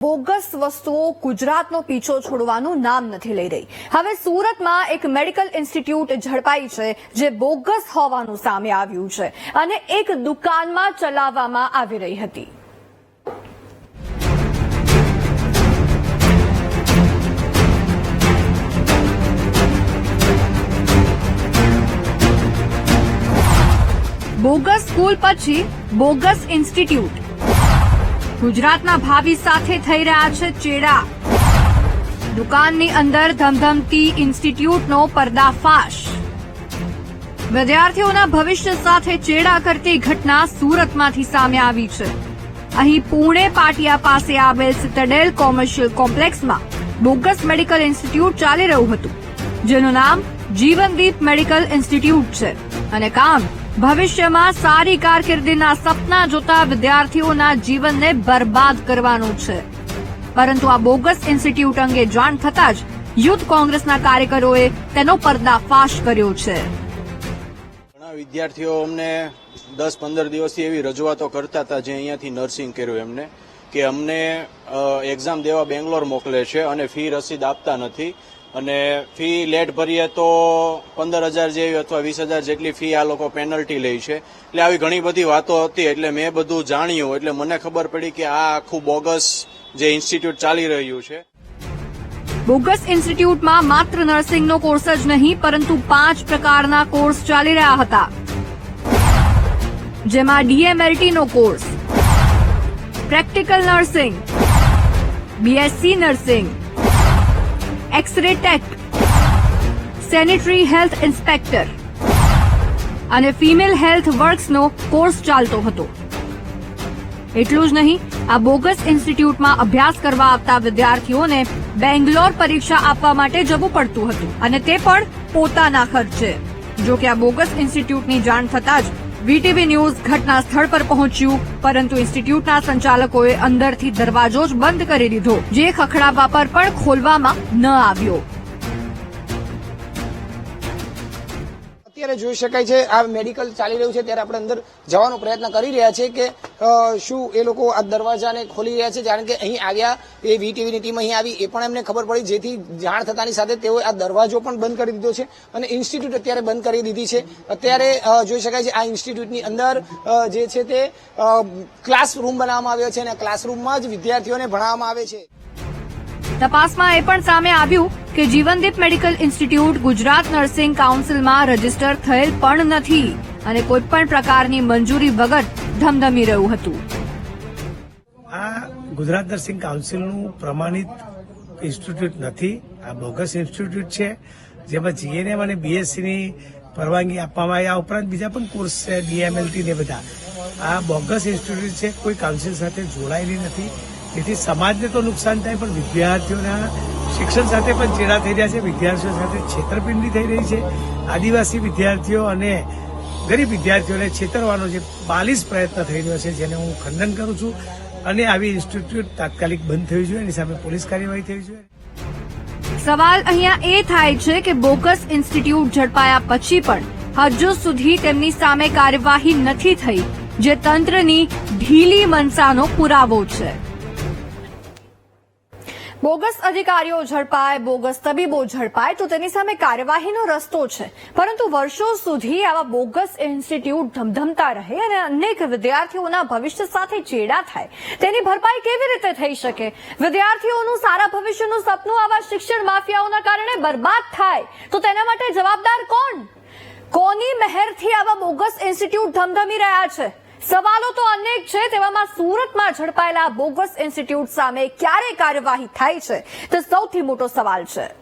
Bogus વસ્તુઓ ગુજરાતનો પીછો છોડવાનું નામ નથી લઈ રહી. હવે સુરતમાં એક મેડિકલ ઇન્સ્ટિટ્યૂટ ઝડપાઈ છે, જે બોગસ હોવાનું સામે આવ્યું છે અને એક દુકાનમાં ચલાવવામાં આવી રહી હતી. બોગસ સ્કૂલ પછી બોગસ ઇન્સ્ટિટ્યૂટ ગુજરાતના ભાવિ સાથે થઈ રહ્યા છે ચેડા. દુકાનની અંદર ધમધમતી ઇન્સ્ટિટ્યૂટનો પર્દાફાશ. વિદ્યાર્થીઓના ભવિષ્ય સાથે ચેડા કરતી ઘટના સુરતમાંથી સામે આવી છે. અહીં પુણે પાટિયા પાસે આવેલ સિટાડેલ કોમર્શિયલ કોમ્પ્લેક્સમાં બોગસ મેડિકલ ઇન્સ્ટિટ્યૂટ ચાલી રહ્યું હતું, જેનું નામ જીવનદીપ મેડિકલ ઇન્સ્ટિટ્યૂટ છે અને કામ ભવિષ્યમાં સારી કારકિર્દીના સપના જોતા વિદ્યાર્થીઓના જીવનને બરબાદ કરવાનું છે. પરંતુ આ બોગસ ઇન્સ્ટિટ્યૂટ અંગે જાણ થતાં જ યુથ કોંગ્રેસના કાર્યકરોએ તેનો પર્દાફાશ કર્યો છે. ઘણા વિદ્યાર્થીઓ અમને દસ પંદર દિવસથી એવી રજૂઆતો કરતા હતા જે અહીંયાથી નર્સિંગ કર્યું એમને, કે અમને એક્ઝામ દેવા બેંગ્લોર મોકલે છે અને ફી રસીદ આપતા નથી. અને ફી લેટ ભરીએ તો પંદર હજાર જેવી અથવા વીસ હજાર જેટલી ફી આ લોકો પેનલ્ટી લે છે. એટલે આવી ઘણી બધી વાતો હતી, એટલે મેં બધું જાણ્યું. એટલે મને ખબર પડી કે આ આખું બોગસ જે ઇન્સ્ટિટ્યૂટ ચાલી રહ્યું છે. બોગસ ઇન્સ્ટિટ્યૂટમાં માત્ર નર્સિંગનો કોર્સ જ નહીં, પરંતુ પાંચ પ્રકારના કોર્સ ચાલી રહ્યા હતા. જેમાં ડીએમએલટીનો course practical nursing BSc nursing x-ray tech sanitary health inspector અને ફિમેલ હેલ્થ વર્ક્સનો કોર્સ ચાલતો હતો. એટલું જ નહીં, આ બોગસ ઇન્સ્ટિટ્યૂટમાં અભ્યાસ કરવા આવતા વિદ્યાર્થીઓને બેંગ્લોર પરીક્ષા આપવા માટે જવું પડતું હતું. અને તે પણ પોતાના ખર્ચે. જો કે આ બોગસ ઇન્સ્ટિટ્યૂટની જાણ થતાં જ વીટીવી ન્યૂઝ ઘટના સ્થળ પર પહોંચ્યું, પરંતુ ઇન્સ્ટિટ્યૂટના સંચાલકોએ અંદરથી દરવાજો જ બંધ કરી દીધો, જે ખખડાવવા પર પણ ખોલવામાં ન આવ્યો. અત્યારે જોઈ શકાય છે, આ મેડિકલ ચાલી રહ્યું છે, ત્યારે આપણે અંદર જવાનો પ્રયત્ન કરી રહ્યા છે કે શું એ લોકો આ દરવાજાને ખોલી રહ્યા છે, જાણે કે અહીં આવ્યા, એ વીટીવીની ટીમ અહીં આવી, એ પણ એમને ખબર પડી, જેથી જાણ થતાની સાથે તેઓએ આ દરવાજો પણ બંધ કરી દીધો છે અને ઇન્સ્ટિટ્યૂટ અત્યારે બંધ કરી દીધી છે. અત્યારે જોઈ શકાય છે, આ ઇન્સ્ટિટ્યૂટની અંદર જે છે તે ક્લાસરૂમ બનાવવામાં આવ્યો છે અને ક્લાસરૂમમાં જ વિદ્યાર્થીઓને ભણાવવામાં આવે છે. તપાસમાં એ પણ સામે આવ્યું કે Jivandeep medical institute Gujarat nursing કાઉન્સિલમાં register થયેલ પણ નથી અને કોઈ પણ પ્રકારની મંજૂરી વગર ધમધમી રહ્યું હતું. આ ગુજરાત નર્સિંગ કાઉન્સિલનું પ્રમાણિત ઇન્સ્ટિટ્યૂટ નથી. આ બોગસ ઇન્સ્ટિટ્યૂટ છે. જેમાં જીએનએમ અને બીએસસીની પરવાનગી આપવામાં આવી. આ ઉપરાંત બીજા પણ કોર્સ છે, ડીએમએલટી ને બધા. આ બોગસ ઇન્સ્ટિટ્યૂટ છે, કોઈ કાઉન્સિલ સાથે જોડાયેલી નથી. તેથી સમાજને તો નુકસાન થાય, પણ વિદ્યાર્થીઓના શિક્ષણ સાથે પણ ચેડા થઈ રહ્યા છે, વિદ્યાર્થીઓ સાથે છેતરપિંડી થઈ રહી છે. આદિવાસી વિદ્યાર્થીઓ અને ગરીબ વિદ્યાર્થીઓને છેતરવાનો જે બાલીસ પ્રયત્ન થઈ રહ્યો છે, જેને હું ખંડન કરું છું. અને આવી ઇન્સ્ટિટ્યૂટ તાત્કાલિક બંધ થવી જોઈએ, એની સામે પોલીસ કાર્યવાહી થવી જોઈએ. સવાલ અહીંયા એ થાય છે કે બોગસ ઇન્સ્ટિટ્યૂટ ઝડપાયા પછી પણ હજુ સુધી તેમની સામે કાર્યવાહી નથી થઈ, જે તંત્રની ઢીલી મનસાનો પુરાવો છે. બોગસ અધિકારીઓ ઝડપાય, બોગસ તબીબો ઝડપાય તો તેની સામે કાર્યવાહીનો રસ્તો છે. પરંતુ વર્ષો સુધી આવા બોગસ ઇન્સ્ટિટ્યૂટ ધમધમતા રહે અને અનેક વિદ્યાર્થીઓના ભવિષ્ય સાથે ચેડા થાય. તેની ભરપાઈ કેવી રીતે થઈ શકે? વિદ્યાર્થીઓનું સારા ભવિષ્યનું સપનું આવા શિક્ષણ માફિયાઓના કારણે બરબાદ થાય. તો તેના માટે જવાબદાર કોણ? કોની મહેરથી આવા બોગસ ઇન્સ્ટિટ્યૂટ ધમધમી રહ્યા છે? સવાલો તો અનેક છે, તેવામાં સુરતમાં ઝડપાયેલા બોગસ ઇન્સ્ટિટ્યૂટ સામે ક્યારે કાર્યવાહી થાય છે? તે સૌથી મોટો સવાલ છે.